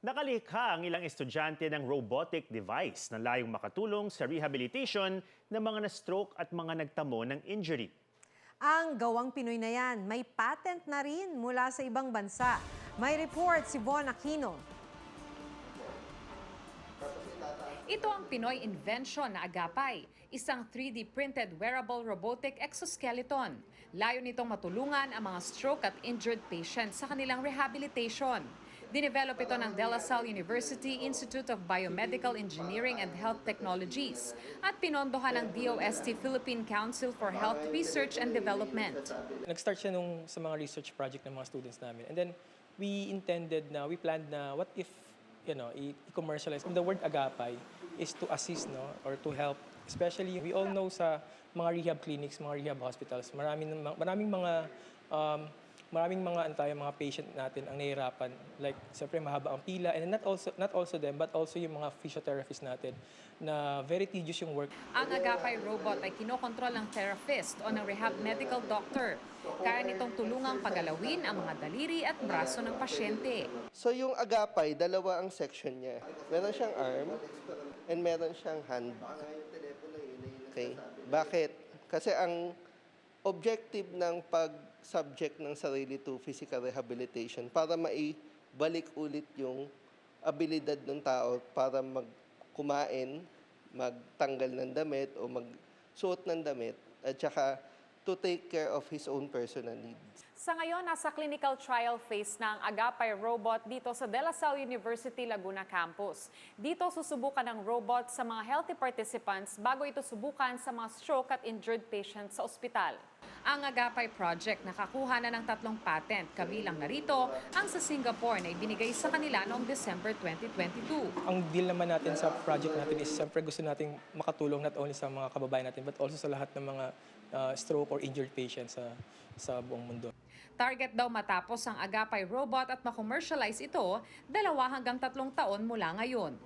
Nakalikha ang ilang estudyante ng robotic device na layong makatulong sa rehabilitation ng mga na-stroke at mga nagtamo ng injury. Ang gawang Pinoy na yan, may patent na rin mula sa ibang bansa. May report si Von Aquino. Ito ang Pinoy invention na agapay, isang 3D printed wearable robotic exoskeleton. Layo nitong matulungan ang mga stroke at injured patients sa kanilang rehabilitation. Dinevelop ito ng De La Salle University Institute of Biomedical Engineering and Health Technologies at pinondohan ng DOST Philippine Council for Health Research and Development. Nag-start siya nung sa mga research project ng mga students namin. And then we intended na, we planned na what if, you know, i-commercialize. The word agapay is to assist, no, or to help. Especially, we all know sa mga rehab clinics, mga rehab hospitals, maraming, maraming mga um, maraming mga ano tayo, mga patient natin ang nahihirapan. Like, siyempre mahaba ang pila. And not also, not also them, but also yung mga physiotherapists natin na very tedious yung work. Ang agapay robot ay kinokontrol ng therapist o ng rehab medical doctor. Kaya nitong tulungang pagalawin ang mga daliri at braso ng pasyente. So yung agapay, dalawa ang section niya. Meron siyang arm and meron siyang hand. Okay? Bakit? Kasi ang objective ng pag-subject ng sarili to physical rehabilitation para maibalik ulit yung abilidad ng tao para mag kumain, magtanggal ng damit o magsuot ng damit at saka to take care of his own personal needs. Sa ngayon, nasa clinical trial phase ng Agapay robot dito sa De La Salle University Laguna Campus. Dito susubukan ng robot sa mga healthy participants bago ito subukan sa mga stroke at injured patients sa ospital. Ang Agapay project nakakuha na ng tatlong patent, kabilang narito ang sa Singapore na ibinigay sa kanila noong December 2022. ang deal naman natin sa project natin is siyempre gusto nating makatulong not only sa mga kababayan natin but also sa lahat ng mga uh, stroke or injured patients sa sa buong mundo. Target daw matapos ang Agapay robot at ma-commercialize ito dalawa hanggang tatlong taon mula ngayon.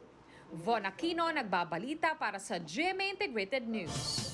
Von Aquino nagbabalita para sa GMA Integrated News.